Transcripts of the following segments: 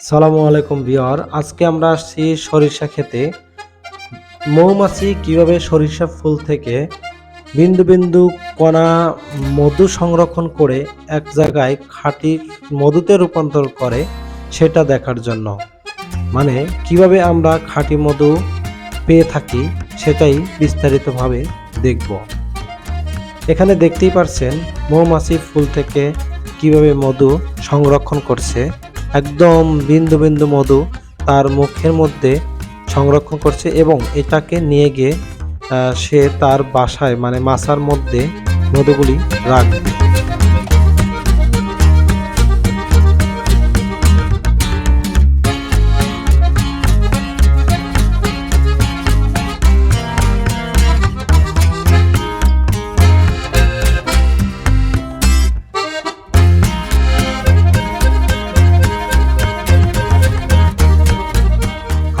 সালামু আলাইকুম বিয়ার আজকে আমরা আসছি সরিষা খেতে। মৌমাছি কীভাবে সরিষা ফুল থেকে বিন্দু বিন্দু কণা মধু সংরক্ষণ করে এক জায়গায় খাঁটি মধুতে রূপান্তর করে সেটা দেখার জন্য। মানে কীভাবে আমরা খাঁটি মধু পেয়ে থাকি সেটাই বিস্তারিতভাবে দেখব। এখানে দেখতেই পারছেন মৌমাছি ফুল থেকে কীভাবে মধু সংরক্ষণ করছে। একদম বিন্দু বিন্দু মধু তার মুখের মধ্যে সংরক্ষণ করছে এবং এটাকে নিয়ে গিয়ে সে তার বাসায় মানে মাছার মধ্যে মধুগুলি রাখবে।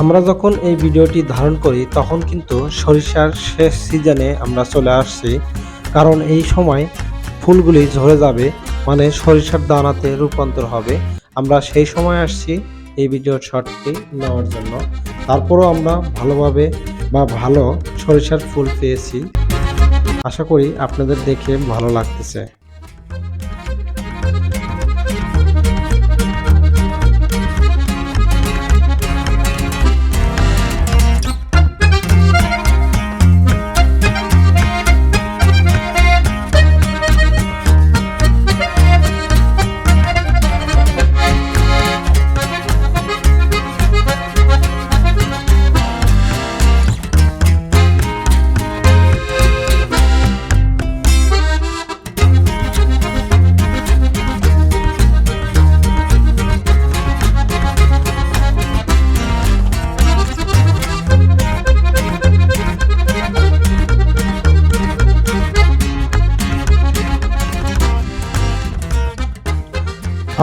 আমরা যখন এই ভিডিওটি ধারণ করি, তখন কিন্তু সরিষার শেষ সিজনে আমরা চলে আসছি। কারণ এই সময় ফুলগুলি ঝরে যাবে মানে সরিষার দানাতে রূপান্তর হবে। আমরা সেই সময় আসছি এই ভিডিওর শটটি নেওয়ার জন্য। তারপরও আমরা ভালোভাবে বা ভালো সরিষার ফুল পেয়েছি। আশা করি আপনাদের দেখে ভালো লাগতেছে।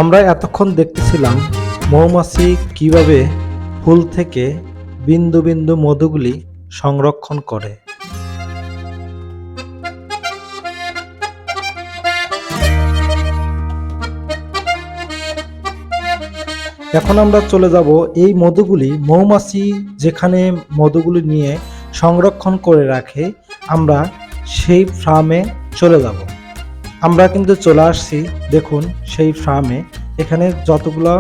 আমরা এতক্ষণ দেখতেছিলাম মৌমাছি কীভাবে ফুল থেকে বিন্দু বিন্দু মধুগুলি সংরক্ষণ করে। এখন আমরা চলে যাব এই মধুগুলি মৌমাছি যেখানে মধুগুলি নিয়ে সংরক্ষণ করে রাখে, আমরা সেই ফার্মে চলে যাব। আমরা কিন্তু চলে আসছি, দেখুন, সেই ফার্মে এখানে যতগুলো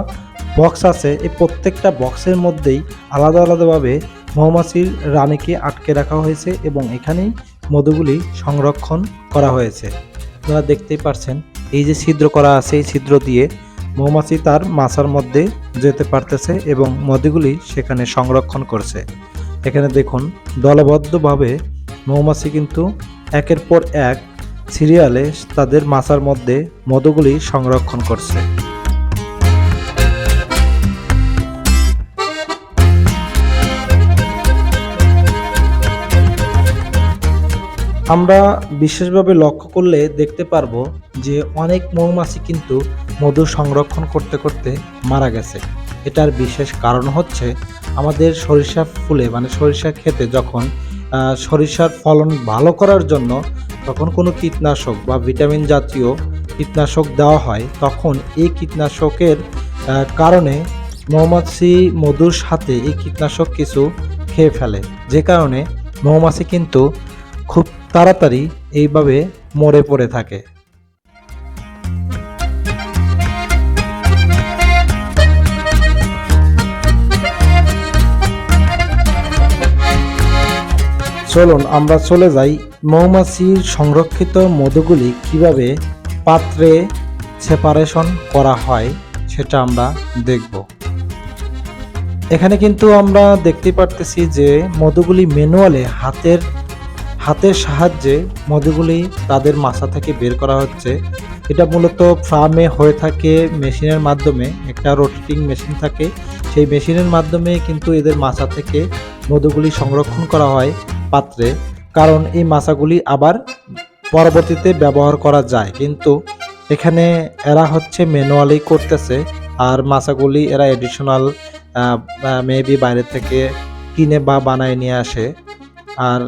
বক্স আছে, এই প্রত্যেকটা বক্সের মধ্যেই আলাদা আলাদাভাবে মৌমাছির রানীকে আটকে রাখা হয়েছে এবং এখানেই মধুগুলি সংরক্ষণ করা হয়েছে। আপনারা দেখতেই পারছেন, এই যে ছিদ্র করা আছে, এই ছিদ্র দিয়ে মৌমাছি তার মাছার মধ্যে যেতে পারতেছে এবং মধুগুলি সেখানে সংরক্ষণ করছে। এখানে দেখুন, দলবদ্ধভাবে মৌমাছি কিন্তু একের পর এক সিরিয়ালে তাদের মাছার মধ্যে মধুগুলি সংরক্ষণ করছে। আমরা বিশেষভাবে লক্ষ্য করলে দেখতে পারব যে অনেক মৌমাছি কিন্তু মধু সংরক্ষণ করতে করতে মারা গেছে। এটার বিশেষ কারণ হচ্ছে আমাদের সরিষা ফুলে মানে সরিষা খেতে যখন সরিষার ফলন ভালো করার জন্য তখন কোনো কীটনাশক বা ভিটামিন জাতীয় কীটনাশক দেওয়া হয়, তখন এই কীটনাশকের কারণে মৌমাছি মধুর সাথে এই কীটনাশক কিছু খেয়ে ফেলে। যে কারণে মৌমাছি কিন্তু খুব তাড়াতাড়ি এইভাবে মরে পড়ে থাকে। চলুন, আমরা চলে যাই মৌমাছির সংরক্ষিত মধুগুলি কীভাবে পাত্রে সেপারেশন করা হয় সেটা আমরা দেখব। এখানে কিন্তু আমরা দেখতে পারতেছি যে মধুগুলি ম্যানুয়ালে হাতের হাতের সাহায্যে মধুগুলি তাদের মাথা থেকে বের করা হচ্ছে। এটা মূলত ফার্মে হয়ে থাকে মেশিনের মাধ্যমে, একটা রোটেটিং মেশিন থাকে। সেই মেশিনের মাধ্যমে কিন্তু এদের মাছা থেকে মধুগুলি সংরক্ষণ করা হয় পাত্রে। কারণ এই মাছাগুলি আবার পরবর্তীতে ব্যবহার করা যায়। কিন্তু এখানে এরা হচ্ছে ম্যানুয়ালি করতেছে আর মাছাগুলি এরা এডিশনাল মেবি বাইরে থেকে কিনে বা বানায় নিয়ে আসে। আর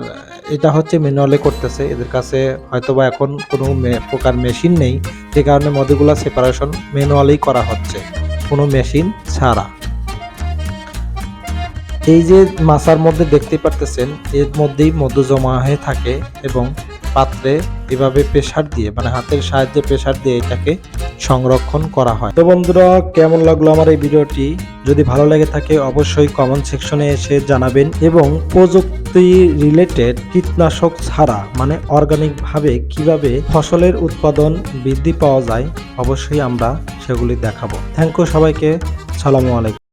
এটা হচ্ছে ম্যানুয়ালি করতেছে। এদের কাছে হয়তোবা এখন কোনো প্রকার মেশিন নেই। যে কারণে মধুগুলা সেপারেশন ম্যানুয়ালি করা হচ্ছে। কোনো মেশিন ছাড়া। এই যে মাছার মধ্যে দেখতে পারতেছেন, এর মধ্যেই মধু জমা হয়ে থাকে এবং পাত্রে এভাবে প্রেসার দিয়ে মানে হাতের সাহায্যে প্রেসার দিয়ে এটাকে সংরক্ষণ করা হয়। তো বন্ধুরা, কেমন লাগল আমার এই ভিডিওটি? যদি ভালো লেগে থাকে, অবশ্যই কমেন্ট সেকশনে এসে জানাবেন এবং প্রযুক্তি রিলেটেড কীটনাশক ছাড়া মানে অর্গানিক ভাবে কীভাবে ফসলের উৎপাদন বৃদ্ধি পাওয়া যায়, অবশ্যই আমরা সেগুলি দেখাবো। থ্যাংক ইউ সবাইকে। সালামু আলাইকুম।